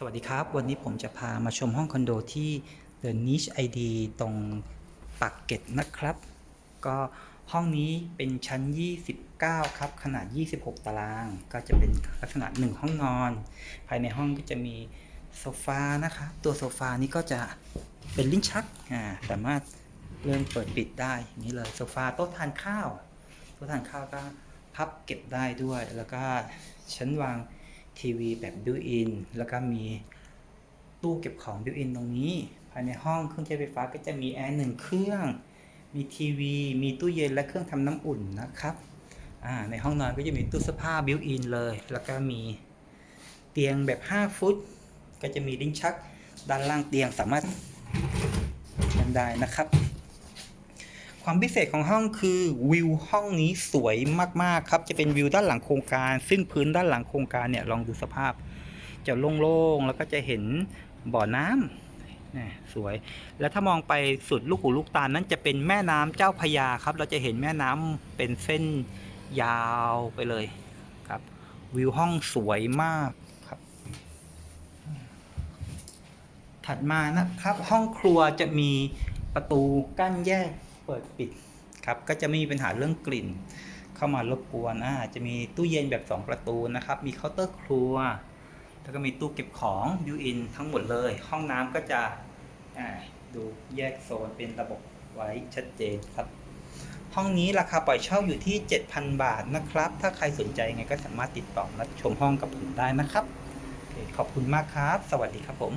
สวัสดีครับ วันนี้ผมจะพามาชมห้องคอนโดที่ The Niche ID ตรงปากเกร็ดนะครับ ก็ห้องนี้เป็นชั้น 29 ครับ ขนาด 26 ตาราง ก็จะเป็นลักษณะ 1 ห้องนอน ภายในห้องก็จะมีโซฟานะคะ ตัวโซฟานี้ก็จะเป็นลิ้นชักอ่าสามารถเลื่อนเปิดปิดได้อย่างนี้เลยโซฟาโต๊ะทานข้าวโต๊ะทานข้าวก็พับเก็บได้ด้วย แล้วก็ชั้นวาง ทีวีแบบบิวอินแล้วก็มีตู้เก็บของบิวอินตรงนี้ ภายในห้องเครื่องใช้ไฟฟ้าก็จะมีแอร์หนึ่งเครื่อง มีทีวี มีตู้เย็นและเครื่องทำน้ำอุ่นนะครับในห้องนอนก็จะมีตู้เสื้อผ้าบิวอินเลย แล้วก็มีเตียงแบบ 5 ฟุต ก็จะมีลิ้นชักด้านล่างเตียงสามารถกันได้นะครับ ความพิเศษของห้องคือวิวห้องนี้สวยมากๆครับ จะเป็นวิวด้านหลังโครงการ ซึ่งพื้นด้านหลังโครงการเนี่ยลองดูสภาพ จะโล่งๆแล้วก็จะเห็นบ่อน้ำนี่สวย แล้วถ้ามองไปสุดลูกหูลูกตานั้นจะเป็นแม่น้ำเจ้าพยาครับ เราจะเห็นแม่น้ำเป็นเส้นยาวไปเลยครับ วิวห้องสวยมากครับถัดมานะครับห้องครัวจะมีประตูกั้นแยก เปิดปิดครับก็จะไม่มีปัญหาเรื่องกลิ่น เข้ามารบกวนอ่าจะมีตู้เย็นแบบ 2 ประตูนะครับ มีเคาน์เตอร์ครัว แล้วก็มีตู้เก็บของบิวอินทั้งหมดเลย ห้องน้ำก็จะอ่าดูแยกโซนเป็นระบบไว้ชัดเจนครับ ห้องนี้ราคาปล่อยเช่าอยู่ที่ 7,000 บาทนะครับ ถ้าใครสนใจไงก็สามารถติดต่อมาชมห้องกับผมได้นะครับ ขอบคุณมากครับ สวัสดีครับผม